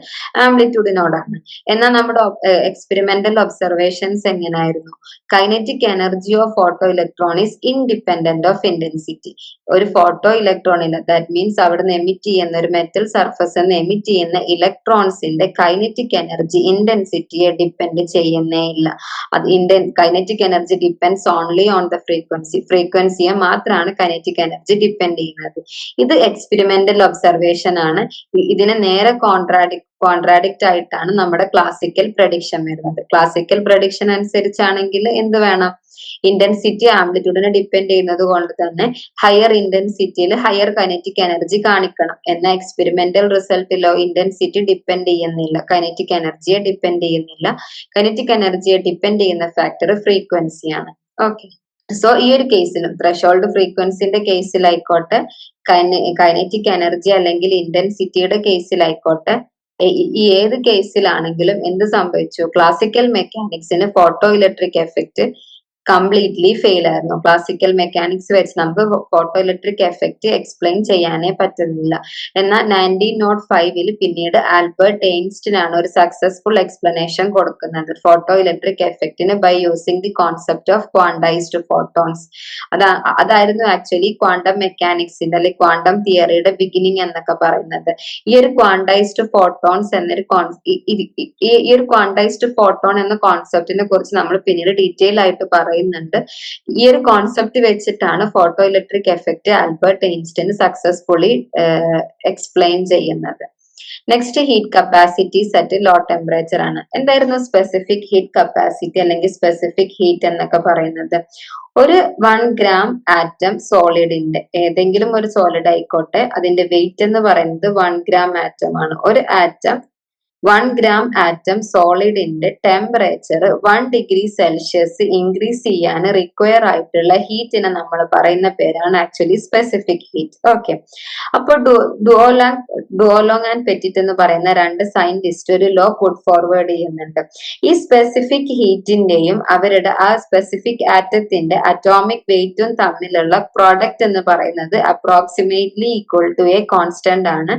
ആംപ്ലിറ്റ്യൂഡിനോടാണ് എന്നാൽ നമ്മുടെ എക്സ്പെരിമെന്റൽ ഒബ്സർവേഷൻസ് എങ്ങനെയായിരുന്നു? Kinetic energy of photo electron is independent of intensity ഒരു ഫോട്ടോ ഇലക്ട്രോണിൽ ദാറ്റ് മീൻസ് അവിടുന്ന് എമിറ്റ് ചെയ്യുന്ന ഒരു മെറ്റൽ സർഫസ് എന്ന് എമിറ്റ് ചെയ്യുന്ന ഇലക്ട്രോൺസിന്റെ കൈനറ്റിക് എനർജി ഇന്റൻസിറ്റിയെ ഡിപ്പെൻഡ് ചെയ്യുന്നേ ഇല്ല. അത് intend kinetic energy depends only on the frequency ഫ്രീക്വൻസിയെ മാത്രമാണ് കൈനറ്റിക് എനർജി ഡിപ്പെൻഡ് ചെയ്യുന്നത്. ഇത് എക്സ്പെരിമെന്റൽ ഒബ്സർവേഷൻ ആണ്. ഇതിനെ നേരെ കോൺട്രാഡിക് കോൺട്രാഡിക്റ്റ് ആയിട്ടാണ് നമ്മുടെ ക്ലാസിക്കൽ പ്രഡിക്ഷൻ വരുന്നത്. ക്ലാസിക്കൽ പ്രഡിക്ഷൻ അനുസരിച്ചാണെങ്കിൽ എന്ത് വേണം? ഇന്റൻസിറ്റി ആംപ്ലിറ്റ്യൂഡിനെ ഡിപ്പെൻഡ് ചെയ്യുന്നത് കൊണ്ട് തന്നെ ഹയർ ഇന്റൻസിറ്റിയിൽ ഹയർ കൈനറ്റിക് എനർജി കാണിക്കണം. എന്ന എക്സ്പെരിമെന്റൽ റിസൾട്ടിലോ ഇന്റൻസിറ്റി ഡിപ്പെൻഡ് ചെയ്യുന്നില്ല. കൈനറ്റിക് എനർജിയെ ഡിപ്പെൻഡ് ചെയ്യുന്നില്ല. കൈനറ്റിക് എനർജിയെ ഡിപ്പെൻഡ് ചെയ്യുന്ന ഫാക്ടർ ഫ്രീക്വൻസിയാണ് ഓക്കെ സോ ഈ ഒരു കേസിലും ത്രഷോൾഡ് ഫ്രീക്വൻസിന്റെ കേസിലായിക്കോട്ടെ കൈനറ്റിക് എനർജി അല്ലെങ്കിൽ ഇന്റൻസിറ്റിയുടെ കേസിലായിക്കോട്ടെ ഏത് കേസിലാണെങ്കിലും എന്ത് സംഭവിച്ചു? ക്ലാസിക്കൽ മെക്കാനിക്സിന് photo electric effect completely fail ആയിരുന്നു. ക്ലാസിക്കൽ മെക്കാനിക്സ് വെച്ച് നമുക്ക് ഫോട്ടോ ഇലക്ട്രിക് എഫക്റ്റ് എക്സ്പ്ലെയിൻ ചെയ്യാനേ പറ്റുന്നില്ല. എന്നാൽ നയന്റീൻ നോട്ട് ഫൈവിൽ പിന്നീട് ആൽബർട്ട് എയിൻസ്റ്റിനാണ് ഒരു സക്സസ്ഫുൾ എക്സ്പ്ലനേഷൻ കൊടുക്കുന്നത്. Photo electric എഫക്റ്റിന് by using the concept of quantised photons അതാ അതായിരുന്നു ആക്ച്വലി ക്വാണ്ടം മെക്കാനിക്സിന്റെ അല്ലെങ്കിൽ ക്വാണ്ടം തിയറിയുടെ ബിഗിനിങ് എന്നൊക്കെ പറയുന്നത്. ഈ ഒരു ക്വാണ്ടൈസ്ഡ് ഫോട്ടോൺസ് എന്നൊരു ഈ ഒരു ക്വാണ്ടൈസ്ഡ് ഫോട്ടോൺ എന്ന കോൺസെപ്റ്റിനെ കുറിച്ച് നമ്മൾ പിന്നീട് ഡീറ്റെയിൽ ആയിട്ട് പറയുന്നുണ്ട്. ഈ ഒരു കോൺസെപ്റ്റ് വെച്ചിട്ടാണ് photoelectric effect Albert Einstein successfully explain ചെയ്യുന്നത്. Next heat capacity at low temperature ആണ്. എന്തായിരുന്നു സ്പെസിഫിക് ഹീറ്റ് കപ്പാസിറ്റി അല്ലെങ്കിൽ സ്പെസിഫിക് ഹീറ്റ് എന്നൊക്കെ പറയുന്നത്? ഒരു വൺ ഗ്രാം ആറ്റം സോളിഡിന്റെ ഏതെങ്കിലും ഒരു സോളിഡ് ആയിക്കോട്ടെ അതിന്റെ വെയിറ്റ് എന്ന് പറയുന്നത് വൺ ഗ്രാം ആറ്റം ആണ്. ഒരു atom one gram atom സോളിഡിന്റെ temperature one degree Celsius increase ചെയ്യാൻ റിക്വയർ ആയിട്ടുള്ള ഹീറ്റിനെ നമ്മൾ പറയുന്ന പേരാണ് ആക്ച്വലി സ്പെസിഫിക് ഹീറ്റ് ഓക്കെ അപ്പോൾ ഡുവോലോങ് ഡുവോലോങ് ആൻഡ് പെറ്റിറ്റ് എന്ന് പറയുന്ന രണ്ട് സയന്റിസ്റ്റ് ഒരു ലോ പുട്ട് ഫോർവേഡ് ചെയ്യുന്നുണ്ട്. ഈ സ്പെസിഫിക് ഹീറ്റിന്റെയും അവരുടെ ആ സ്പെസിഫിക് ആറ്റത്തിന്റെ അറ്റോമിക് വെയിറ്റും തമ്മിലുള്ള പ്രോഡക്റ്റ് എന്ന് പറയുന്നത് approximately equal to a constant ആണ്.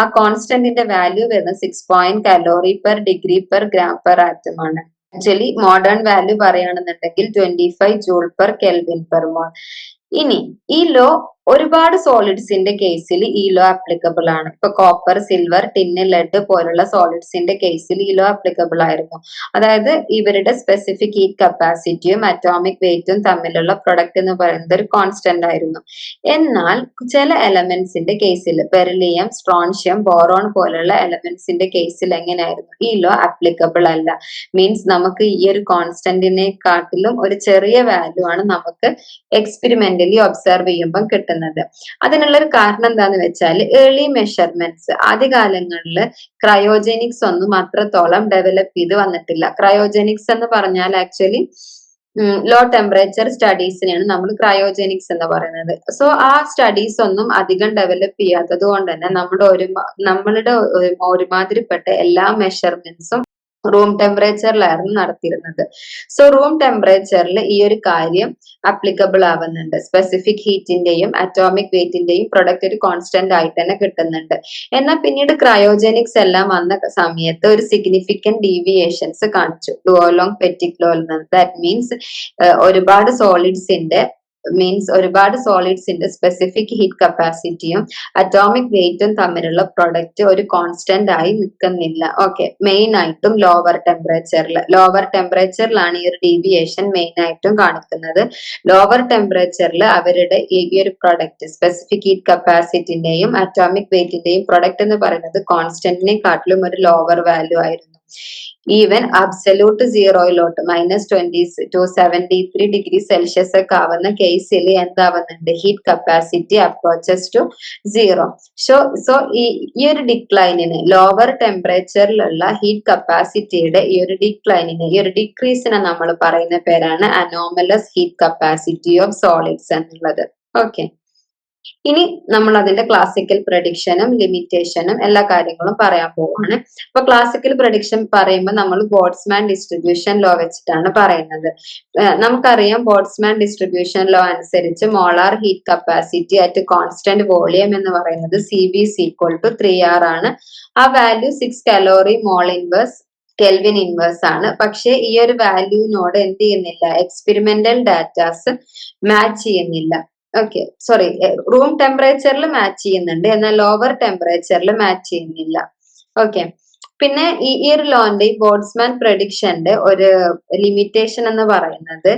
ആ കോൺസ്റ്റന്റിന്റെ വാല്യൂ വരുന്നത് six point calorie per degree per gram per atom ആണ്. ആക്ച്വലി മോഡേൺ വാല്യൂ പറയുകയാണെന്നുണ്ടെങ്കിൽ twenty five joule per kelvin per mole ഇനി ഈ ലോ ഒരുപാട് സോളിഡ്സിന്റെ കേസിൽ ഈ ലോ ആപ്ലിക്കബിൾ ആണ്. ഇപ്പൊ കോപ്പർ സിൽവർ ടിന്ന് ലെഡ് പോലുള്ള സോളിഡ്സിന്റെ കേസിൽ ഈ ലോ ആപ്ലിക്കബിൾ ആയിരുന്നു. അതായത് ഇവരുടെ സ്പെസിഫിക് ഹീറ്റ് കപ്പാസിറ്റിയും അറ്റോമിക് വെയിറ്റും തമ്മിലുള്ള പ്രൊഡക്റ്റ് എന്ന് പറയുന്നത് ഒരു കോൺസ്റ്റന്റ് ആയിരുന്നു. എന്നാൽ ചില എലമെന്റ്സിന്റെ കേസിൽ ബെറിലിയം സ്ട്രോൺഷ്യം ബോറോൺ പോലുള്ള എലമെന്റ്സിന്റെ കേസിൽ എങ്ങനെയായിരുന്നു? ഈ ലോ ആപ്ലിക്കബിൾ അല്ല. മീൻസ് നമുക്ക് ഈ ഒരു കോൺസ്റ്റന്റിനെ കാട്ടിലും ഒരു ചെറിയ വാല്യൂ ആണ് നമുക്ക് എക്സ്പെരിമെന്റലി ഒബ്സർവ് ചെയ്യുമ്പോൾ കിട്ടുന്നത്. അതിനുള്ള ഒരു കാരണം എന്താന്ന് വെച്ചാൽ ഏർലി മെഷർമെന്റ്സ് ആദ്യകാലങ്ങളിൽ ക്രയോജനിക്സ് ഒന്നും അത്രത്തോളം ഡെവലപ്പ് ചെയ്ത് വന്നിട്ടില്ല. ക്രയോജനിക്സ് എന്ന് പറഞ്ഞാൽ ആക്ച്വലി ലോ ടെമ്പറേച്ചർ സ്റ്റഡീസിനെയാണ് നമ്മൾ ക്രയോജനിക്സ് എന്ന് പറയുന്നത്. സോ ആ സ്റ്റഡീസ് ഒന്നും അധികം ഡെവലപ്പ് ചെയ്യാത്തത് കൊണ്ട് തന്നെ നമ്മുടെ ഒരു നമ്മളുടെ ഒരു- ഒരുമാതിരിപ്പെട്ട എല്ലാ മെഷർമെന്റ്സും റൂം ടെമ്പറേച്ചറിലായിരുന്നു നടത്തിയിരുന്നത്. സോ റൂം ടെമ്പറേച്ചറിൽ ഈ ഒരു കാര്യം അപ്ലിക്കബിൾ ആവുന്നുണ്ട്. സ്പെസിഫിക് ഹീറ്റിന്റെയും അറ്റോമിക് വെയിറ്റിന്റെയും പ്രൊഡക്റ്റ് ഒരു കോൺസ്റ്റന്റ് ആയിട്ട് തന്നെ കിട്ടുന്നുണ്ട്. എന്നാൽ പിന്നീട് ക്രയോജനിക്സ് എല്ലാം വന്ന സമയത്ത് ഒരു സിഗ്നിഫിക്കന്റ് ഡീവിയേഷൻസ് കാണിച്ചു. ഡുവോലോങ് പെറ്റിക് ലോൽ ദാറ്റ് മീൻസ് ഒരുപാട് സോളിഡ്സിന്റെ മീൻസ് ഒരുപാട് സോളിഡ്സിന്റെ സ്പെസിഫിക് ഹീറ്റ് കപ്പാസിറ്റിയും അറ്റോമിക് വെയിറ്റും തമ്മിലുള്ള പ്രൊഡക്റ്റ് ഒരു കോൺസ്റ്റന്റ് ആയി നിൽക്കുന്നില്ല. ഓക്കെ മെയിൻ ആയിട്ടും ലോവർ ടെമ്പറേച്ചറിൽ ലോവർ ടെമ്പറേച്ചറിലാണ് ഈ ഒരു ഡീവിയേഷൻ മെയിൻ ആയിട്ടും കാണിക്കുന്നത്. ലോവർ ടെമ്പറേച്ചറിൽ അവരുടെ ഈ ഒരു പ്രൊഡക്റ്റ് സ്പെസിഫിക് ഹീറ്റ് കപ്പാസിറ്റിന്റെയും അറ്റോമിക് വെയിറ്റിന്റെയും പ്രൊഡക്റ്റ് എന്ന് പറയുന്നത് കോൺസ്റ്റന്റിനെ കാട്ടിലും ഒരു ലോവർ വാല്യൂ ആയിരുന്നു. Even absolute സീറോയിലോട്ട് minus twenty two seventy three degree Celsius ഒക്കെ ആവുന്ന കേസിൽ എന്താവുന്നുണ്ട്? Heat capacity approaches to zero so so ഈ ഈ ഒരു ഡിക്ലൈനിന് ലോവർ ടെമ്പറേച്ചറിലുള്ള ഹീറ്റ് കപ്പാസിറ്റിയുടെ ഈ ഒരു ഡിക്ലൈനിന് ഈ ഒരു ഡിക്രീസിനെ നമ്മൾ പറയുന്ന പേരാണ് anomalous heat capacity of solids എന്നുള്ളത്. ഓക്കെ ഇനി നമ്മൾ അതിന്റെ ക്ലാസിക്കൽ പ്രഡിക്ഷനും ലിമിറ്റേഷനും എല്ലാ കാര്യങ്ങളും പറയാൻ പോവാണ്. അപ്പൊ ക്ലാസിക്കൽ പ്രഡിക്ഷൻ പറയുമ്പോൾ നമ്മൾ ബോട്ട്സ്മാൻ ഡിസ്ട്രിബ്യൂഷൻ ലോ വെച്ചിട്ടാണ് പറയുന്നത്. നമുക്കറിയാം ബോട്ട്സ്മാൻ ഡിസ്ട്രിബ്യൂഷൻ ലോ അനുസരിച്ച് molar heat capacity at constant volume എന്ന് പറയുന്നത് C B equal to three R ആണ്. ആ value six calorie mole inverse kelvin inverse ആണ്. പക്ഷെ ഈ ഒരു വാല്യൂവിനോട് എന്ത് ചെയ്യുന്നില്ല? എക്സ്പെരിമെന്റൽ ഡാറ്റാസ് മാച്ച് ചെയ്യുന്നില്ല. Okay sorry room temperature match ചെയ്യുന്നുണ്ട്. എന്നാൽ ലോവർ ടെമ്പറേച്ചറിൽ മാച്ച് ചെയ്യുന്നില്ല. ഓക്കെ പിന്നെ ഈ ഇയർ ഒരു ലോന്റെ ഈ ബോട്ട്സ്മാൻ പ്രഡിക്ഷന്റെ ഒരു ലിമിറ്റേഷൻ എന്ന് പറയുന്നത്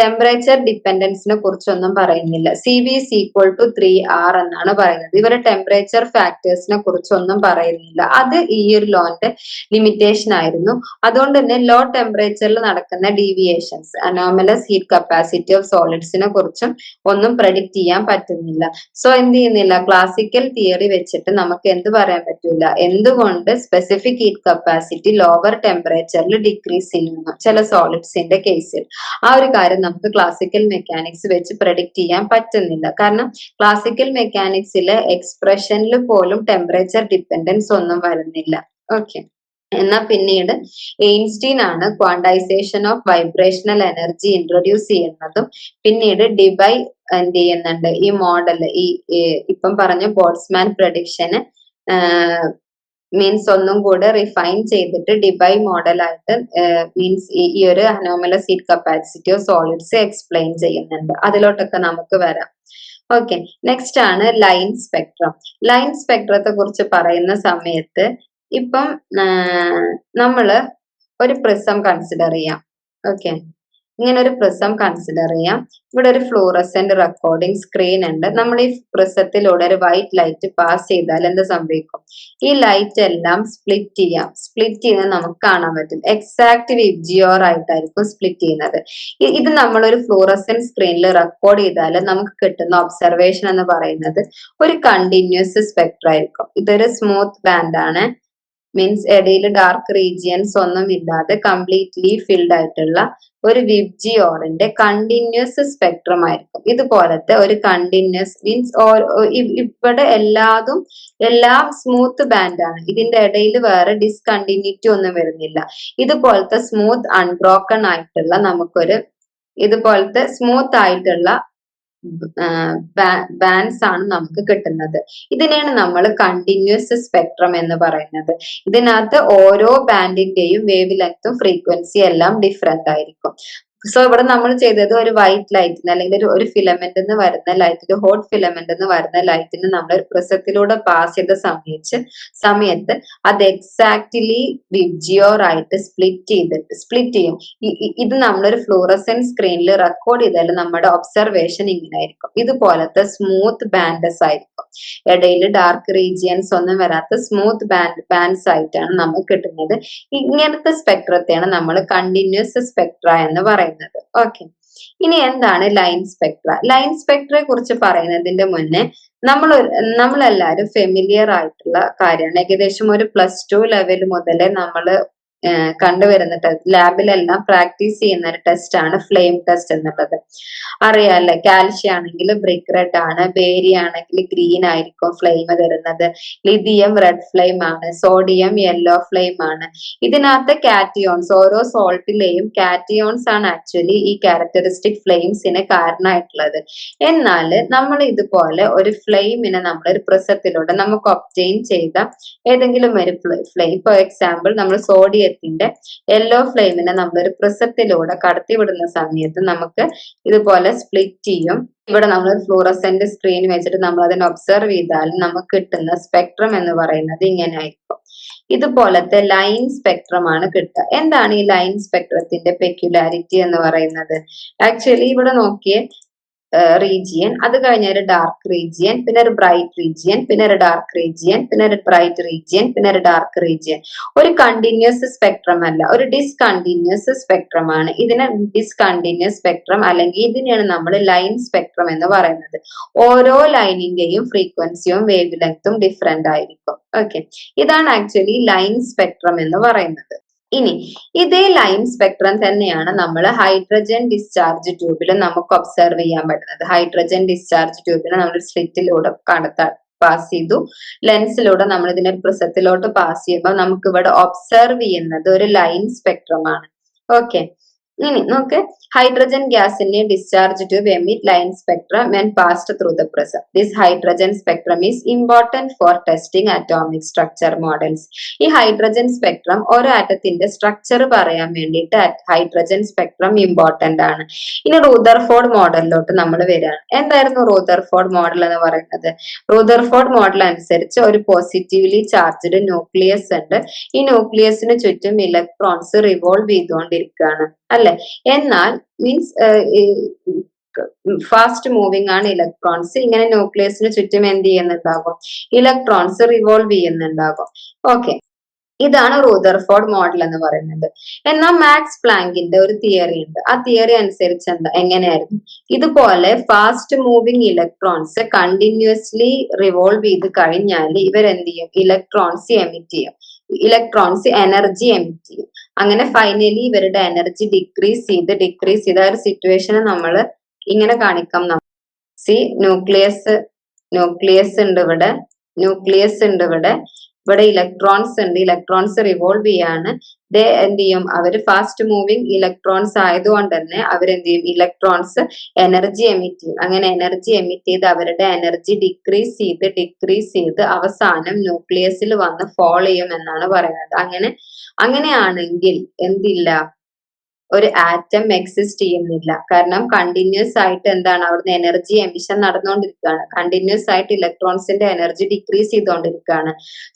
ടെമ്പറേച്ചർ ഡിപ്പെൻഡൻസിനെ കുറിച്ചൊന്നും പറയുന്നില്ല. C V is equal to three R എന്നാണ് പറയുന്നത്. ഇവരെ ടെമ്പറേച്ചർ ഫാക്ടേഴ്സിനെ കുറിച്ചൊന്നും പറയുന്നില്ല. അത് ഈ ഒരു ലോന്റെ ലിമിറ്റേഷൻ ആയിരുന്നു. അതുകൊണ്ട് തന്നെ ലോ ടെമ്പറേച്ചറിൽ നടക്കുന്ന deviations anomalous heat capacity of സോളിഡ്സിനെ കുറിച്ചും ഒന്നും പ്രഡിക്റ്റ് ചെയ്യാൻ പറ്റുന്നില്ല. സോ എന്ത് ചെയ്യുന്നില്ല? ക്ലാസിക്കൽ തിയറി വെച്ചിട്ട് നമുക്ക് എന്ത് പറയാൻ പറ്റില്ല എന്തുകൊണ്ട് സ്പെസിഫിക് ഹീറ്റ് കപ്പാസിറ്റി ലോവർ ടെമ്പറേച്ചറിൽ ഡിക്രീസ് ചെയ്യുന്നു? ചില സോളിഡ്സിന്റെ കേസിൽ ആ ഒരു കാര്യം നമുക്ക് ക്ലാസിക്കൽ മെക്കാനിക്സ് വെച്ച് പ്രഡിക്റ്റ് ചെയ്യാൻ പറ്റുന്നില്ല. കാരണം ക്ലാസിക്കൽ മെക്കാനിക്സിൽ എക്സ്പ്രഷനിൽ പോലും ടെമ്പറേച്ചർ ഡിപ്പെൻഡൻസ് ഒന്നും വരുന്നില്ല. ഓക്കെ എന്നാൽ പിന്നീട് എയിൻസ്റ്റീൻ ആണ് quantisation of vibrational energy introduce ചെയ്യുന്നതും പിന്നീട് ഡിബൈ എന്ത് ചെയ്യുന്നുണ്ട്? ഈ മോഡൽ ഈ ഇപ്പം പറഞ്ഞ ബോട്ട്സ്മാൻ പ്രഡിക്ഷന് മീൻസ് ഒന്നും കൂടെ റിഫൈൻ ചെയ്തിട്ട് ഡിബൈ മോഡലായിട്ട് മീൻസ് ഈ ഒരു അനോമല സീറ്റ് കപ്പാസിറ്റിയോ സോളിഡ്സ് എക്സ്പ്ലെയിൻ ചെയ്യുന്നുണ്ട്. അതിലോട്ടൊക്കെ നമുക്ക് വരാം. ഓക്കെ നെക്സ്റ്റ് ആണ് ലൈൻ സ്പെക്ട്രം ലൈൻ സ്പെക്ട്രത്തെ കുറിച്ച് പറയുന്ന സമയത്ത് ഇപ്പം നമ്മൾ ഒരു പ്രിസം കൺസിഡർ ചെയ്യാം. ഓക്കെ ഇങ്ങനെ ഒരു പ്രിസം കൺസിഡർ ചെയ്യാം. ഇവിടെ ഒരു ഫ്ലൂറസെന്റ് റെക്കോർഡിംഗ് സ്ക്രീൻ ഉണ്ട്. നമ്മൾ ഈ പ്രിസത്തിലൂടെ ഒരു വൈറ്റ് ലൈറ്റ് പാസ് ചെയ്താൽ എന്ത് സംഭവിക്കും? ഈ ലൈറ്റ് എല്ലാം സ്പ്ലിറ്റ് ചെയ്യാം. സ്പ്ലിറ്റ് ചെയ്യുന്നത് നമുക്ക് കാണാൻ പറ്റും. എക്സാക്ട് വിബ്ജിയോർ ആയിട്ടായിരിക്കും സ്പ്ലിറ്റ് ചെയ്യുന്നത്. ഇത് നമ്മൾ ഒരു ഫ്ലൂറസെന്റ് സ്ക്രീനിൽ റെക്കോർഡ് ചെയ്താൽ നമുക്ക് കിട്ടുന്ന ഒബ്സർവേഷൻ എന്ന് പറയുന്നത് ഒരു കണ്ടിന്യൂസ് സ്പെക്ട്ര ആയിരിക്കും. ഇതൊരു സ്മൂത്ത് ബാൻഡ് ആണ്. മീൻസ് ഇടയിൽ ഡാർക്ക് റീജിയൻസ് ഒന്നും ഇല്ലാതെ കംപ്ലീറ്റ്ലി ഫിൽഡ് ആയിട്ടുള്ള ഒരു വിബ്ജിയോറിന്റെ കണ്ടിന്യൂസ് സ്പെക്ട്രം ആയിരിക്കും. ഇതുപോലത്തെ ഒരു കണ്ടിന്യൂസ് മീൻസ് ഇവിടെ എല്ലാതും എല്ലാം സ്മൂത്ത് ബാൻഡ് ആണ്. ഇതിന്റെ ഇടയിൽ വേറെ ഡിസ്കണ്ടിന്യൂറ്റി ഒന്നും വരുന്നില്ല. ഇതുപോലത്തെ സ്മൂത്ത് അൺബ്രോക്കൺ ആയിട്ടുള്ള നമുക്കൊരു ഇതുപോലത്തെ സ്മൂത്ത് ആയിട്ടുള്ള ബാൻഡ്സ് ആണ് നമുക്ക് കിട്ടുന്നത്. ഇതിനെയാണ് നമ്മൾ കണ്ടിന്യൂസ് സ്പെക്ട്രം എന്ന് പറയുന്നത്. ഇതിനകത്ത് ഓരോ ബാൻഡിന്റെയും വേവ് ലെങ്ത്തും ഫ്രീക്വൻസി എല്ലാം ഡിഫറെന്റ് ആയിരിക്കും. സോ ഇവിടെ നമ്മൾ ചെയ്തത് ഒരു വൈറ്റ് ലൈറ്റിന് അല്ലെങ്കിൽ ഒരു ഒരു ഫിലമെന്റ് എന്ന് വരുന്ന ലൈറ്റിന് ഹോട്ട് ഫിലമെന്റ് എന്ന് വരുന്ന ലൈറ്റിന് നമ്മൾ ഒരു പ്രസത്തിലൂടെ പാസ് ചെയ്ത സമയത്ത് സമയത്ത് അത് എക്സാക്ട്ലി വിജിയോർ ആയിട്ട് സ്പ്ലിറ്റ് ചെയ്തിട്ട് സ്പ്ലിറ്റ് ചെയ്യും ഇത് നമ്മളൊരു ഫ്ലൂറസെന്റ് സ്ക്രീനിൽ റെക്കോർഡ് ചെയ്താൽ നമ്മുടെ ഒബ്സർവേഷൻ ഇങ്ങനെ ആയിരിക്കും ഇതുപോലത്തെ സ്മൂത്ത് ബാൻഡസ് ആയിരിക്കും. ഇടയിൽ ഡാർക്ക് റീജിയൻസ് ഒന്നും വരാത്ത സ്മൂത്ത് ബാൻഡ് ബാൻഡ്സ് ആയിട്ടാണ് നമുക്ക് കിട്ടുന്നത്. ഇങ്ങനത്തെ സ്പെക്ട്രത്തെയാണ് നമ്മൾ കണ്ടിന്യൂസ് സ്പെക്ട്ര എന്ന് പറയുന്നത്. ഓക്കെ ഇനി എന്താണ് ലൈൻ സ്പെക്ട്ര ലൈൻ സ്പെക്ട്രയെ കുറിച്ച് പറയുന്നതിന്റെ മുന്നേ നമ്മൾ നമ്മളെല്ലാവരും ഫെമിലിയർ ആയിട്ടുള്ള കാര്യമാണ്. ഏകദേശം ഒരു പ്ലസ് ടു ലെവൽ മുതലേ നമ്മൾ കണ്ടുവരുന്ന ലാബിലെല്ലാം പ്രാക്ടീസ് ചെയ്യുന്ന ഒരു ടെസ്റ്റ് ആണ് ഫ്ലെയിം ടെസ്റ്റ് എന്നുള്ളത്. അറിയാല്ലേ? കാൽഷ്യം ആണെങ്കിൽ ബ്രിക്ക് റെഡ് ആണ് ബേരി ആണെങ്കിൽ ഗ്രീൻ ആയിരിക്കും ഫ്ലെയിം തരുന്നത്. ലിഥിയം റെഡ് ഫ്ലെയിം ആണ് സോഡിയം യെല്ലോ ഫ്ലെയിം ആണ്. ഇതിനകത്ത് കാറ്റിയോൺസ് ഓരോ സോൾട്ടിലെയും കാറ്റിയോൺസ് ആണ് ആക്ച്വലി ഈ ക്യാരക്ടറിസ്റ്റിക് ഫ്ലെയിംസിന് കാരണമായിട്ടുള്ളത്. എന്നാൽ നമ്മൾ ഇതുപോലെ ഒരു ഫ്ലെയിമിനെ നമ്മൾ ഒരു പ്രിസത്തിലൂടെ നമുക്ക് ഒപ്റ്റെയിൻ ചെയ്ത ഏതെങ്കിലും ഒരു ഫ്ലെയിം. ഫോർ എക്സാമ്പിൾ നമ്മൾ സോഡിയത്തിന്റെ യെല്ലോ ഫ്ലെയിമിനെ നമ്മളൊരു പ്രിസത്തിലൂടെ കടത്തിവിടുന്ന സമയത്ത് നമുക്ക് ഇതുപോലെ സ്പ്ലിറ്റ് ചെയ്യും. ഇവിടെ നമ്മൾ ഫ്ലൂറസെന്റ് സ്ക്രീൻ വെച്ചിട്ട് നമ്മൾ അതിനെ ഒബ്സർവ് ചെയ്താൽ നമുക്ക് കിട്ടുന്ന സ്പെക്ട്രം എന്ന് പറയുന്നത് ഇങ്ങനെ ആയിരിക്കും ഇതുപോലത്തെ ലൈൻ സ്പെക്ട്രം ആണ് കിട്ടുക. എന്താണ് ഈ ലൈൻ സ്പെക്ട്രത്തിന്റെ പെക്യുലാരിറ്റി എന്ന് പറയുന്നത്? ആക്ച്വലി ഇവിടെ നോക്കിയേ റീജിയൻ അത് കഴിഞ്ഞ ഒരു ഡാർക്ക് റീജിയൻ പിന്നെ ഒരു ബ്രൈറ്റ് റീജിയൻ പിന്നെ ഒരു ഡാർക്ക് റീജിയൻ പിന്നെ ഒരു ബ്രൈറ്റ് റീജിയൻ പിന്നെ ഒരു ഡാർക്ക് റീജിയൻ ഒരു കണ്ടിന്യൂസ് സ്പെക്ട്രം അല്ല ഒരു ഡിസ്കണ്ടിന്യൂസ് സ്പെക്ട്രം ആണ്. ഇതിനെ ഡിസ്കണ്ടിന്യൂസ് സ്പെക്ട്രം അല്ലെങ്കിൽ ഇതിനെയാണ് നമ്മൾ ലൈൻ സ്പെക്ട്രം എന്ന് പറയുന്നത്. ഓരോ ലൈനിന്റെയും ഫ്രീക്വൻസിയും വേവ് ലെങ്ത്തും ഡിഫറെന്റ് ആയിരിക്കും. ഓക്കെ ഇതാണ് ആക്ച്വലി ലൈൻ സ്പെക്ട്രം എന്ന് പറയുന്നത്. ഇനി ഇതേ ലൈൻ സ്പെക്ട്രം തന്നെയാണ് നമ്മൾ ഹൈഡ്രജൻ ഡിസ്ചാർജ് ട്യൂബിൽ നമുക്ക് ഒബ്സർവ് ചെയ്യാൻ പറ്റുന്നത്. ഹൈഡ്രജൻ ഡിസ്ചാർജ് ട്യൂബിൽ നമ്മൾ സ്ലിറ്റിലൂടെ കടത്താൻ പാസ് ചെയ്തു. ലെൻസിലൂടെ നമ്മൾ ഇതിനെ പ്രിസത്തിലോട്ട് പാസ് ചെയ്യുമ്പോൾ നമുക്ക് ഇവിടെ ഒബ്സർവ് ചെയ്യുന്നത് ഒരു ലൈൻ സ്പെക്ട്രം ആണ്. ഓക്കെ ഇനി നോക്ക് ഹൈഡ്രജൻ ഗ്യാസിന്റെ discharge to emit line spectrum when passed through the prism this hydrogen spectrum is important for testing atomic structure models ഈ ഹൈഡ്രജൻ സ്പെക്ട്രം ഓരോ ആറ്റത്തിന്റെ സ്ട്രക്ചർ പറയാൻ വേണ്ടിയിട്ട് ഹൈഡ്രജൻ സ്പെക്ട്രം ഇമ്പോർട്ടന്റ് ആണ്. ഇനി റൂദർഫോർഡ് മോഡലിലോട്ട് നമ്മൾ വരികയാണ്. എന്തായിരുന്നു റൂദർഫോർഡ് മോഡൽ എന്ന് പറയുന്നത്? റൂദർഫോർഡ് മോഡൽ അനുസരിച്ച് ഒരു പോസിറ്റീവ്ലി ചാർജ്ഡ് ന്യൂക്ലിയസ് ഉണ്ട്. ഈ ന്യൂക്ലിയസിന് ചുറ്റും ഇലക്ട്രോൺസ് റിവോൾവ് ചെയ്തുകൊണ്ടിരിക്കുകയാണ്. അല്ലെ? എന്നാൽ മീൻസ് ഫാസ്റ്റ് മൂവിങ് ആണ് ഇലക്ട്രോൺസ് ഇങ്ങനെ ന്യൂക്ലിയസിന് ചുറ്റും എന്ത് ചെയ്യുന്നുണ്ടാകും? ഇലക്ട്രോൺസ് റിവോൾവ് ചെയ്യുന്നുണ്ടാകും. ഓക്കെ ഇതാണ് റൂദർഫോർഡ് മോഡൽ എന്ന് പറയുന്നത്. എന്നാൽ മാക്സ് പ്ലാങ്കിന്റെ ഒരു തിയറി ഉണ്ട്. ആ തിയറി അനുസരിച്ച് എന്താ എങ്ങനെയായിരുന്നു? ഇതുപോലെ fast moving electrons continuously revolve ചെയ്ത് കഴിഞ്ഞാൽ ഇവരെന്ത് ചെയ്യും? ഇലക്ട്രോൺസ് എമിറ്റ് ചെയ്യും. ഇലക്ട്രോൺസ് എനർജി എമിറ്റ് ചെയ്യും. അങ്ങനെ ഫൈനലി ഇവരുടെ എനർജി ഡിക്രീസ് ചെയ്ത് ഡിക്രീസ് ചെയ്ത ഒരു സിറ്റുവേഷനെ നമ്മൾ ഇങ്ങനെ കാണിക്കാം സി ന്യൂക്ലിയസ് ന്യൂക്ലിയസ് ഉണ്ട് ഇവിടെ. ന്യൂക്ലിയസ് ഉണ്ട് ഇവിടെ. ഇവിടെ ഇലക്ട്രോൺസ് ഉണ്ട്. ഇലക്ട്രോൺസ് റിവോൾവ് ചെയ്യാണ്. ദേ എന്ത് ചെയ്യും? അവർ ഫാസ്റ്റ് മൂവിങ് ഇലക്ട്രോൺസ് ആയതുകൊണ്ട് തന്നെ അവരെന്ത് ചെയ്യും? ഇലക്ട്രോൺസ് എനർജി എമിറ്റ് ചെയ്യും. അങ്ങനെ എനർജി എമിറ്റ് ചെയ്ത് അവരുടെ എനർജി ഡിക്രീസ് ചെയ്ത് ഡിക്രീസ് ചെയ്ത് അവസാനം ന്യൂക്ലിയസിൽ വന്ന് ഫോൾ ചെയ്യും എന്നാണ് പറയുന്നത്. അങ്ങനെ അങ്ങനെയാണെങ്കിൽ എന്തില്ല? ഒരു ആറ്റം എക്സിസ്റ്റ് ചെയ്യുന്നില്ല. കാരണം കണ്ടിന്യൂസ് ആയിട്ട് എന്താണ് അവിടുന്ന് എനർജി എമിഷൻ നടന്നുകൊണ്ടിരിക്കുകയാണ്. കണ്ടിന്യൂസ് ആയിട്ട് ഇലക്ട്രോൺസിന്റെ എനർജി ഡിക്രീസ് ചെയ്തുകൊണ്ടിരിക്കുകയാണ്.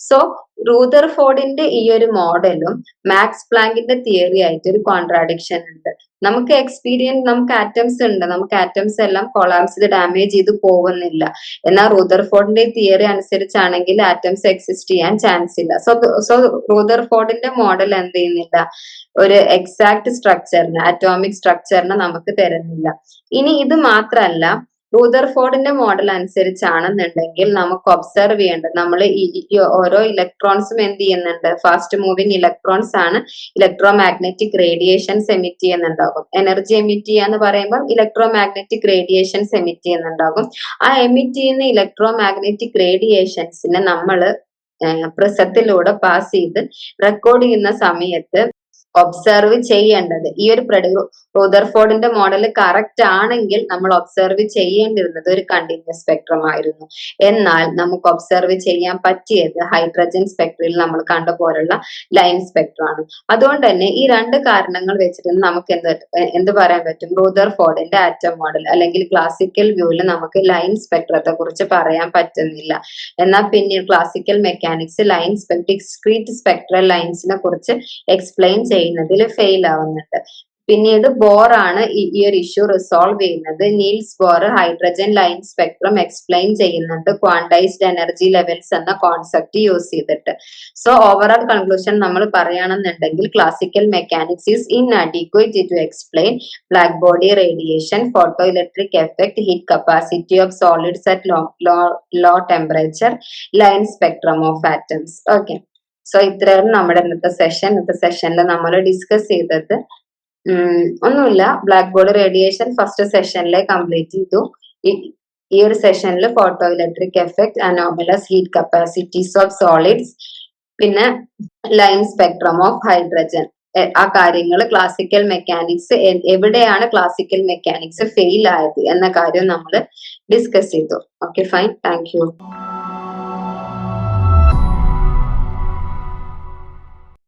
സോ റൂദർഫോർഡിന്റെ ഈ ഒരു മോഡലും മാക്സ് പ്ലാങ്കിന്റെ തിയറി ആയിട്ട് ഒരു കോൺട്രാഡിക്ഷൻ ഉണ്ട്. നമുക്ക് എക്സ്പീരിയൻസ് നമുക്ക് ആറ്റംസ് ഉണ്ട്. നമുക്ക് ആറ്റംസ് എല്ലാം കൊളാംസ് ഡാമേജ് ചെയ്ത് പോകുന്നില്ല. എന്നാൽ റൂദർഫോർഡിന്റെ തിയറി അനുസരിച്ചാണെങ്കിൽ ആറ്റംസ് എക്സിസ്റ്റ് ചെയ്യാൻ ചാൻസ് ഇല്ല. സോ സോ റൂദർഫോർഡിന്റെ മോഡൽ എന്ത് ചെയ്യുന്നില്ല? ഒരു എക്സാക്ട് സ്ട്രക്ചറിന് അറ്റോമിക് സ്ട്രക്ചറിന് നമുക്ക് തരുന്നില്ല. ഇനി ഇത് മാത്രമല്ല റൂദർഫോർഡിന്റെ മോഡൽ അനുസരിച്ചാണെന്നുണ്ടെങ്കിൽ നമുക്ക് ഒബ്സർവ് ചെയ്യേണ്ടത് നമ്മൾ ഓരോ ഇലക്ട്രോൺസും എന്ത് ചെയ്യുന്നുണ്ട്? ഫാസ്റ്റ് മൂവിങ് ഇലക്ട്രോൺസ് ആണ് ഇലക്ട്രോ മാഗ്നറ്റിക് റേഡിയേഷൻസ് എമിറ്റ് ചെയ്യുന്നുണ്ടാകും എനർജി എമിറ്റ് എന്ന് പറയുമ്പോൾ ഇലക്ട്രോ മാഗ്നറ്റിക് റേഡിയേഷൻസ് എമിറ്റ് ചെയ്യുന്നുണ്ടാകും. ആ എമിറ്റ് ചെയ്യുന്ന ഇലക്ട്രോ മാഗ്നറ്റിക് റേഡിയേഷൻസിനെ നമ്മൾ പ്രസത്തിലൂടെ പാസ് ചെയ്ത് റെക്കോർഡ് ചെയ്യുന്ന സമയത്ത് ഒബ്സർവ് ചെയ്യേണ്ടത്. ഈ ഒരു റൂദർഫോർഡിന്റെ മോഡൽ കറക്റ്റ് ആണെങ്കിൽ നമ്മൾ ഒബ്സർവ് ചെയ്യേണ്ടിരുന്നത് ഒരു കണ്ടിന്യൂസ് സ്പെക്ട്രം ആയിരുന്നു. എന്നാൽ നമുക്ക് ഒബ്സർവ് ചെയ്യാൻ പറ്റിയത് ഹൈഡ്രജൻ സ്പെക്ട്രയിൽ നമ്മൾ കണ്ട പോലുള്ള ലൈൻ സ്പെക്ട്രം ആണ്. അതുകൊണ്ട് തന്നെ ഈ രണ്ട് കാരണങ്ങൾ വെച്ചിട്ട് നമുക്ക് എന്ത് എന്ത് പറയാൻ പറ്റും? റൂദർഫോർഡിന്റെ ആറ്റം മോഡൽ അല്ലെങ്കിൽ ക്ലാസിക്കൽ വ്യൂവിൽ നമുക്ക് ലൈൻ സ്പെക്ട്രത്തെ കുറിച്ച് പറയാൻ പറ്റുന്നില്ല. എന്നാൽ പിന്നീട് classical mechanics line discrete spectral ലൈൻസിനെ കുറിച്ച് എക്സ്പ്ലെയിൻ ചെയ്യുന്നതിൽ ഫെയിൽ ആവുന്നുണ്ട്. പിന്നീട് ബോർ ആണ് ഈ ഒരു ഇഷ്യൂ റിസോൾവ് ചെയ്യുന്നത്. Niels Bohr hydrogen line spectrum explain ചെയ്യുന്നുണ്ട്. ക്വാണ്ടൈസ്ഡ് എനർജി ലെവൽസ് എന്ന കോൺസെപ്റ്റ് യൂസ് ചെയ്തിട്ട്. സോ ഓവറോൾ കൺക്ലൂഷൻ നമ്മൾ പറയുകയാണെന്നുണ്ടെങ്കിൽ classical mechanics is inadequate to explain black body radiation photoelectric effect heat capacity of solids at low low temperature line spectrum of atoms okay so ഇത്രയാണ് നമ്മുടെ ഇന്നത്തെ session ഇന്നത്തെ സെഷനിൽ നമ്മൾ discuss ചെയ്തത്. ഒന്നുമില്ല. ബ്ലാക്ക് ബോർഡ് റേഡിയേഷൻ ഫസ്റ്റ് സെഷനിലെ complete ചെയ്തു. ഈ ഒരു സെഷനിൽ photoelectric effect anomalous heat capacities of solids പിന്നെ ലൈൻ സ്പെക്ട്രം ഓഫ് ഹൈഡ്രജൻ ആ കാര്യങ്ങൾ ക്ലാസിക്കൽ മെക്കാനിക്സ് എവിടെയാണ് ക്ലാസിക്കൽ മെക്കാനിക്സ് ഫെയിൽ ആയത് എന്ന കാര്യം നമ്മൾ ഡിസ്കസ് ചെയ്തു. Okay fine thank you